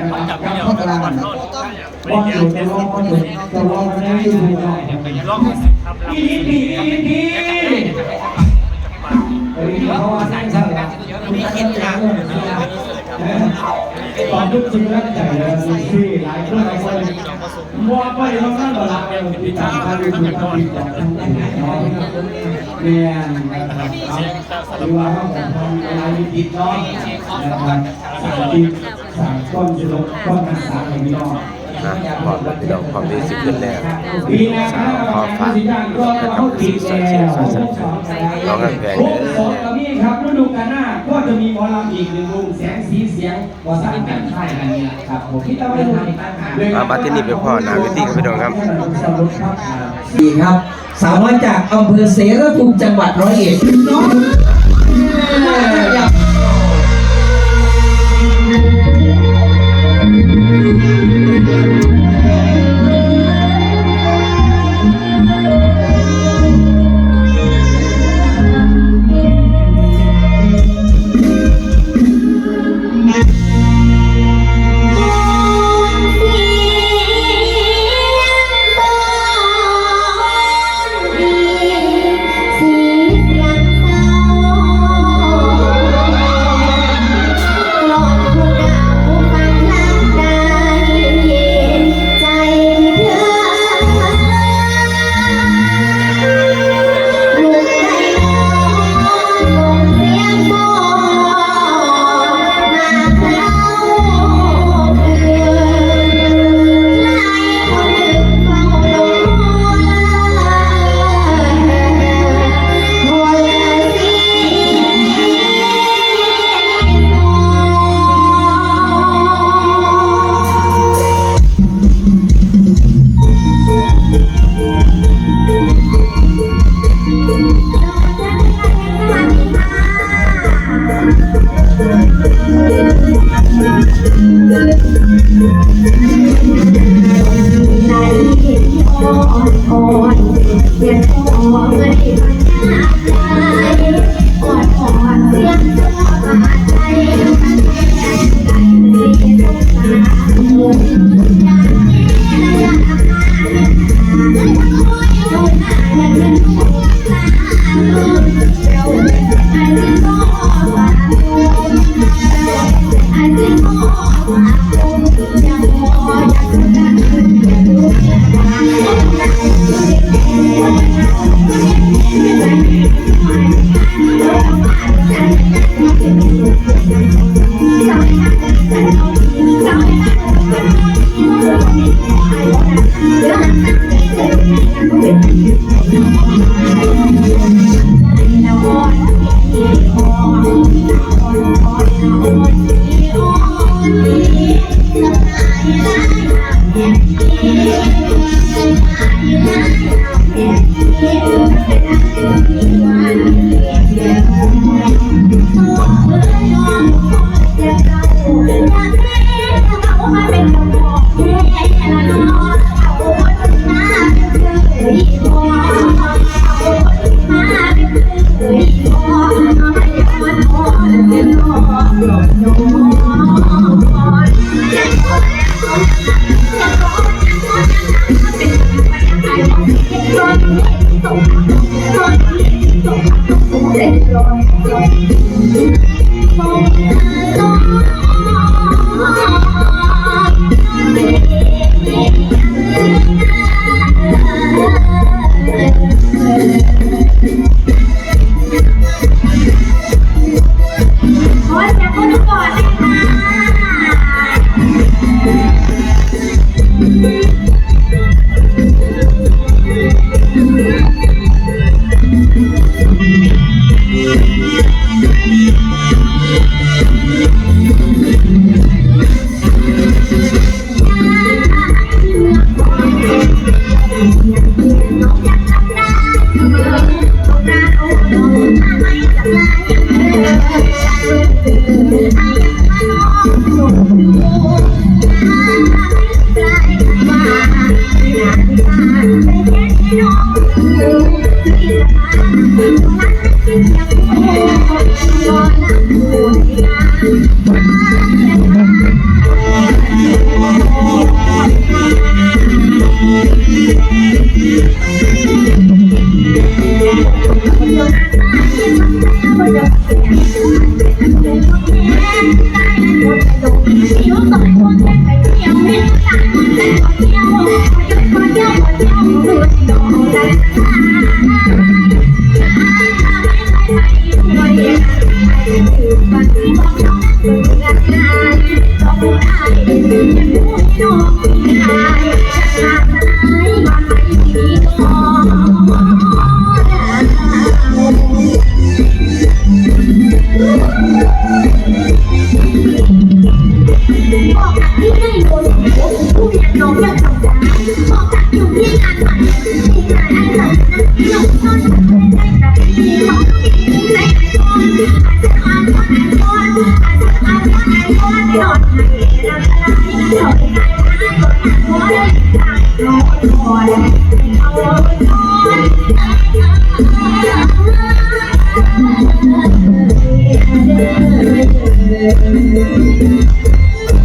มันเขาจับเขาจับเดียวก่อนโทษไม่ได้เดี๋ยวลองสิทำลำสิมีเห็ดค่ะตอนทุกสิ่งตั้งใจเลยที่หลายคนหลายคนมัวไปบางท่านก็รักเลยที่ทำการดูทำการดูจากท่านน้อยเนี่ยนะครับหรือว่าต้องทำอะไรผิดน้อยนะครับารที่สารก้อนจะลบก้อนนักษาของพี่น้องนะพอแล้วพี่น้องความดีสิขึ้นแล้วปีหน้าขอฝากก็เขาติดแล้วน้องกันแพงเด้สองอกับนี่ครับฤดูกาลหน้าก็จะมีหมอลำอีกหนึ่งวงแสงสีเสียงวาสานกันค่ายกันนี่แหละครับผมที่ต้องไปทำมาบัดที่นี่ไปพ่อนาเวทีครับพี่น้องครับดีครับ สาวน้อยจากอำเภอเสรภูมิจังหวัดร้อยเอ็ดน้อง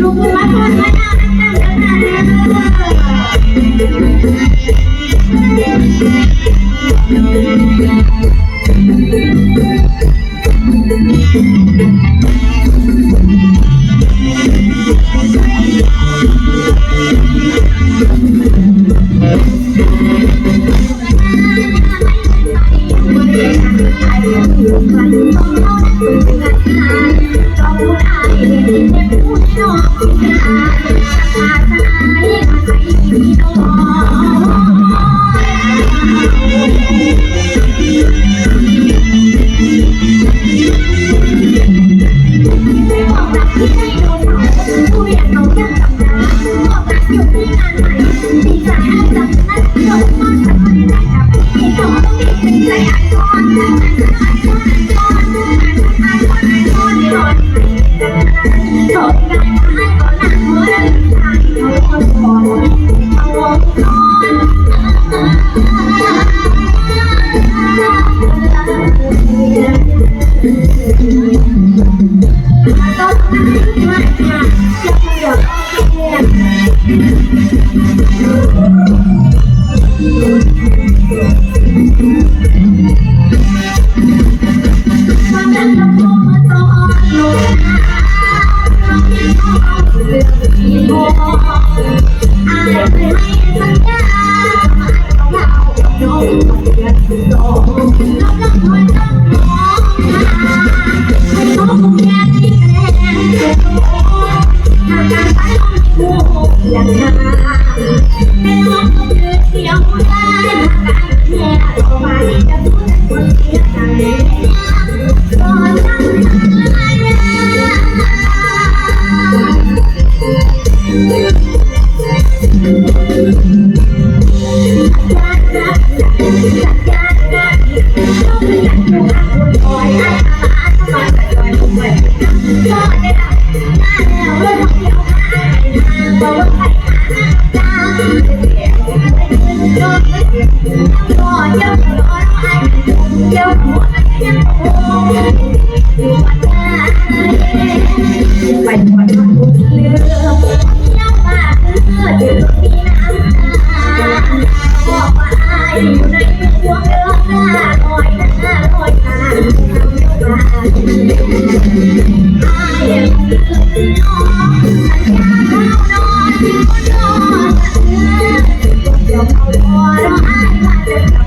ลูกคุมาทอไม ดหมดหมดเลืนเลือเดือดมีน้ำตบอกว่าอยู่ในดวเดือหน้าลอยหน้าลอยตาทำยกตาอายลืมน้องสัญญาเรานอนนอนเดือเดือเขาพอราอายว่าจะกลับ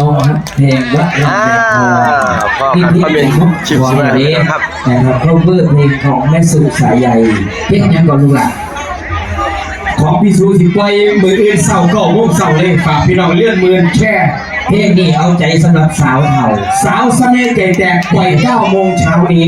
น้องเพลงวัดอ่าพ่อที่ครับพี่เขาเป็นชิมวามเลนะครับนะครับเบิร์เพลงของแม่สุสายใหญ่เพลงยังก่อนลูกหล่ะของพี่สูสิปล่อยมืออื่นเสาก็วงเสาเลยฝากพี่น้องเลื่อนมือแช่เพลงนี้เอาใจสำหรับสาวเห่าสาวเสน่ห์ใจแตกปล่อย9โมงเช้านี้